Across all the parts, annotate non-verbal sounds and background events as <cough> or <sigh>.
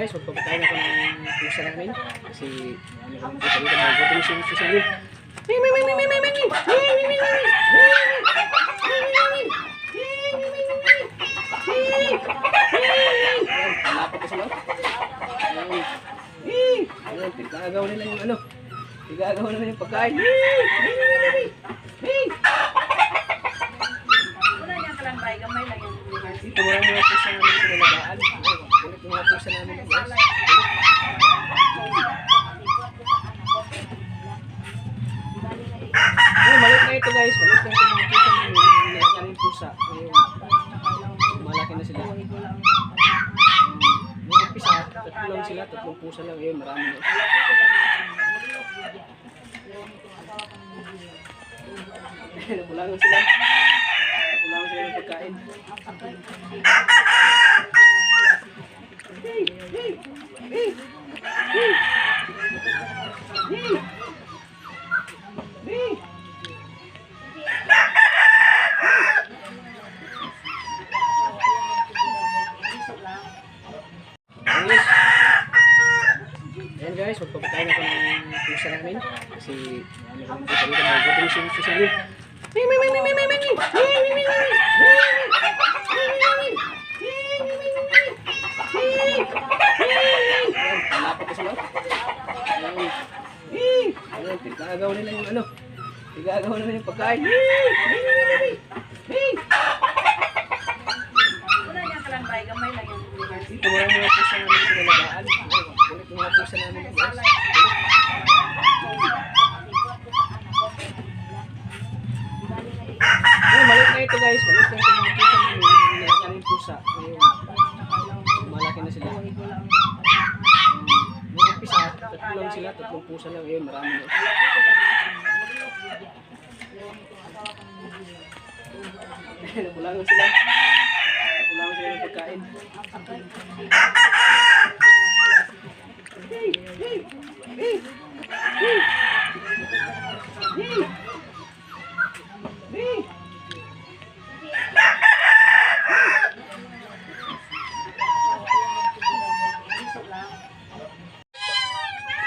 guys, magpapakain ako ng pusa namin. Kasi ano kami pusa dito, magutom yung pusa namin. Ming, ming, ming, ming, ming, Malapit na sila. Ayun. Ayun. Ayun, Pinagagawa nila yung ano. Pinagagawa nila yung pagkain. Wala niyang kalambay, gamay lang yung. Dito mga mga pusa namin sa nalagaan. Kulit yung mga pusa namin guys. Ay, maliit na ito guys. Maliit na ito mga pusa namin. Nilalagaan yung pusa. Ayun. Malaki na sila. Nung umpisa, tatlo lang sila. Tatlong pusa lang. Ayun, marami na. <laughs> Nabulangan sila. Nabulangan sila ng pagkain. Guys. Kasi ano magutom pusa namin. Ming, ming, ming, ming, ming, ming, ming, ming, ming, ming, ming, Ayan, malapit na sila. Ayun. Ayun, pinagagawa nila yung ano. Pinagagawa nila yung pagkain. Wala niyang kalambay, gamay lang yung lugar. Dito mga mga pusa namin sa nalagaan. Kulit yung mga pusa namin guys. Ay, maliit na ito guys. Maliit na ito mga pusa namin. Nilalagaan yung pusa. Ayun. Malaki na sila. Um, Nung umpisa, tatlo lang sila. Tatlong pusa lang. Ayun, marami na. Nabulangan sila. Nabulangan sila ng pagkain.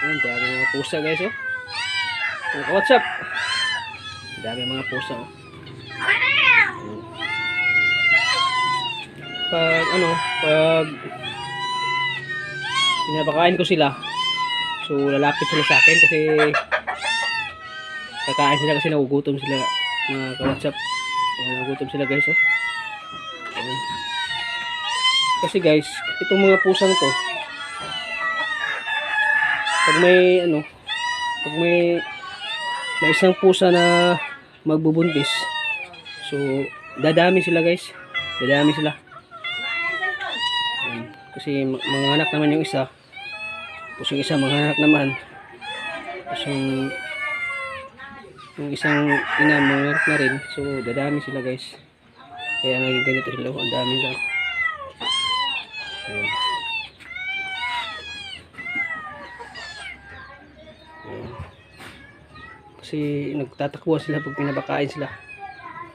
Ayun, dami mga pusa guys oh. Mga ka-whatsapp. Dami mga pusa oh. Pag ano, pag pinapakain ko sila, so lalapit sila sa akin kasi kakain sila kasi nagugutom sila mga ka-whatsapp. Ayun, Nagugutom sila guys oh. Kasi guys, itong mga pusang to, pag may ano pag may may isang pusa na magbubuntis so dadami sila guys dadami sila. Kasi mga anak naman yung isa. Tapos yung isa mga anak naman. Tapos yung yung isang ina mga anak na rin. So dadami sila guys. Kaya naging ganito sila. Ang dami lang. Kasi nagtatakbuhan sila pag pinabakain sila.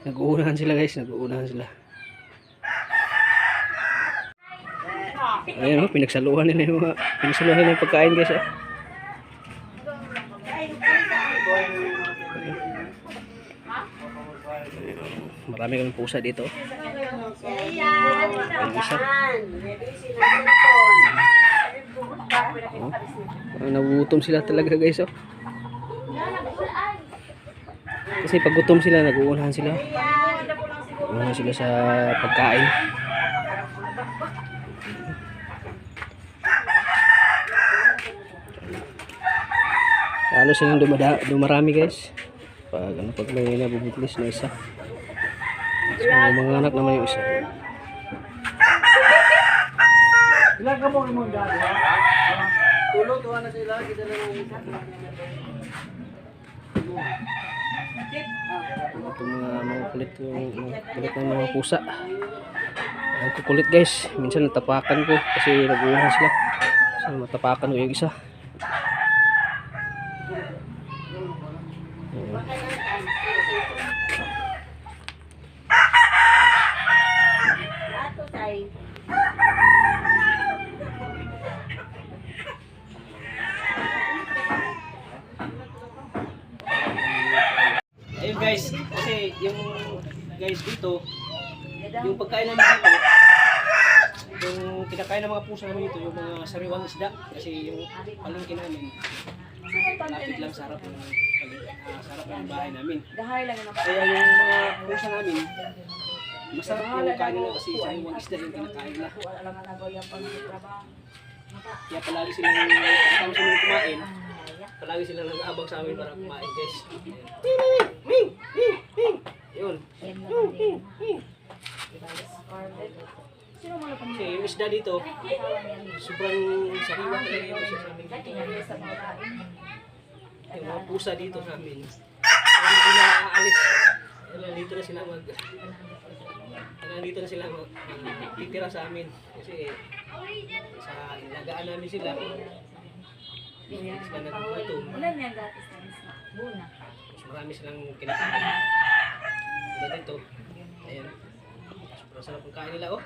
Nag-uunahan sila guys, nag-uunahan sila. Ayan o, pinagsaluhan nila yung mga, pinagsaluhan nila yung pagkain guys oh. Marami kami pusa dito. Ang isa. Oh, nagugutom sila talaga guys oh. Kasi pag gutom sila, nag-uunahan sila. Uunahan sila sa pagkain. Lalo silang dumada, dumarami guys. Pag, ano, pag may nabubutlis na isa. So, mga anak naman yung isa. Ilan ka mo mo dati? Tulo tuwa na sila kita na ng isa. Itong mga mga kulit yung mga kulit ng mga pusa. Ang kukulit guys. Minsan natapakan ko kasi nag-uunahan sila. So matapakan ko yung isa. Ayan. yung guys dito, yung pagkain namin dito, yung kinakain ng mga pusa namin dito, yung mga sariwang isda. Kasi yung palengke namin, lapit lang sa harap ng, ah, sa harap ng bahay namin. Kaya yung mga pusa namin, masarap yung kain nila kasi sariwang isda yung kinakain pagtrabaho. Kaya palagi silang, kasama sila kumain, palagi silang nag-aabang sa amin para kumain guys. Ming! Ming! Ming! Yun. Sino mo lang Kasi yung isda dito, sobrang sariwa talaga yung isda namin dito. Yung mga pusa dito sa amin. Kaya hindi na aalis. Kaya dito na sila mag... Kaya dito na sila mag... titira sa amin. Kasi sa ilagaan namin sila. Sila nagugutom. Ilan yan gatis na? Buna. Mas marami silang kinakain. Tulad dito. Ayan. Sobrang sarap yung kain nila oh.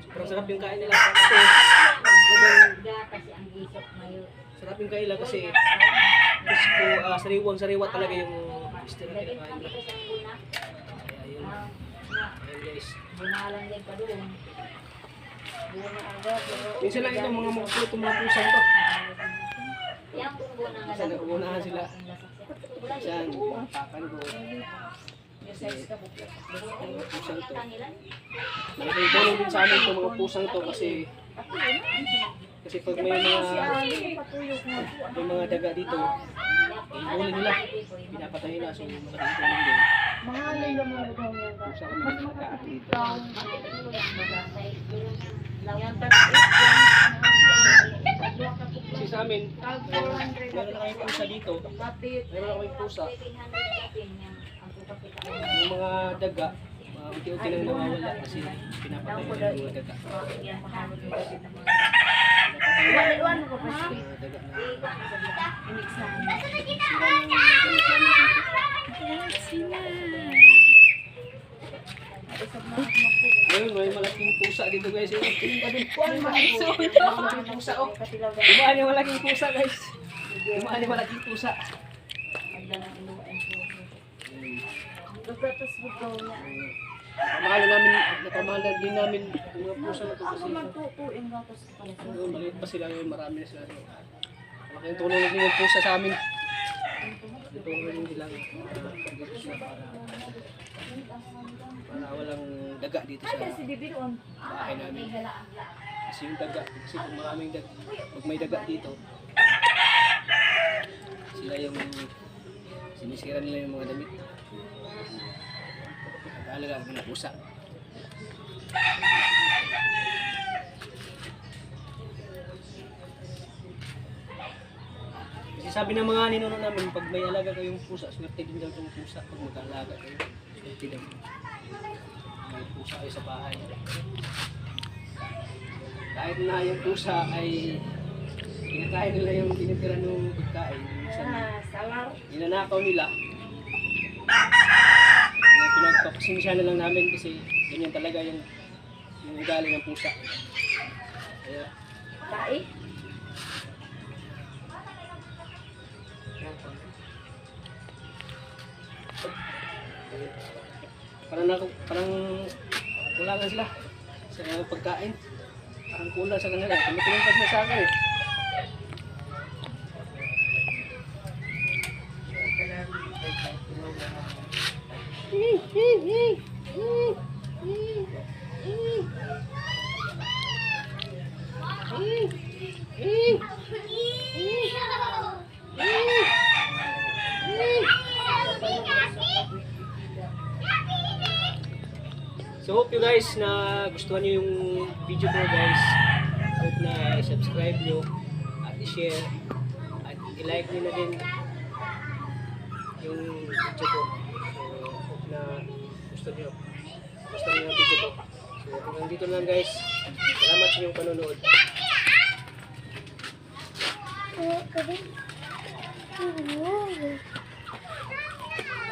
Sobrang sarap yung kain nila. Kasi sarap yung kain nila kasi gusto ko ah, sariwang sariwa talaga yung isda na kinakain nila. Kaya yun. Ayan guys. Minsan lang ito mga mga pusa ito. Yang buna nga Minsan lang. naguunahan sila. Minsan, papakan ko. Mga pusang to. Malaking tulong din sa amin itong mga pusang to kasi kasi pag may mga may mga daga dito, ihuli nila. Pinapatay nila so malaking tulong din. Mahalin lang mo daw yan. Pusa kami nagkakaat dito. Yang Kasi sa amin, meron na kami pusa dito. Meron na kami pusa. Yung mga daga, mga unti-unti nang nawawala kasi pinapatay nila yung mga daga. Pa siya. Mga daga na. Ngayon, may malaking pusa dito guys. Tingin ka dun. May malaking pusa oh. Dumaan yung malaking pusa guys. Dumaan yung malaking pusa. Pagkatas mo daw niya. Napamahal na namin, napamahal na din namin yung mga pusa na to kasi Ako magtutuin gatas pala sa Ngayon, maliit pa sila ngayon, marami na sila. Malaking tulong na din yung pusa sa amin. Tulong din sila. para, walang daga dito sa bahay namin. Kasi yung daga, kasi kung maraming daga, pag may daga dito, sila yung sinisira nila yung mga damit. Nag-aalaga kami ng pusa. Kasi sabi ng mga ninuno namin, pag may alaga kayong pusa, swerte din daw yung pusa pag mag-aalaga kayo. Swerte daw. May pusa kayo sa bahay. Kahit na yung pusa ay kinakain nila yung tinitira ng pagkain. Salar. ninanakaw nila. Yung pinagpapasensya na lang namin kasi ganyan talaga yung yung ugali ng pusa. Kaya, Tai. parang, na, parang kulangan sila sa pagkain. Parang kulang sa kanila. Tumitingin pa sila sa akin eh. So hope you guys na gustuhan nyo yung video ko guys. Hope na subscribe nyo at i-share at i-like nyo na din yung video ko. Na gusto nyo. Gusto nyo yung video ko. So hanggang dito lang guys. Salamat sa inyong panonood. Kering. Oh,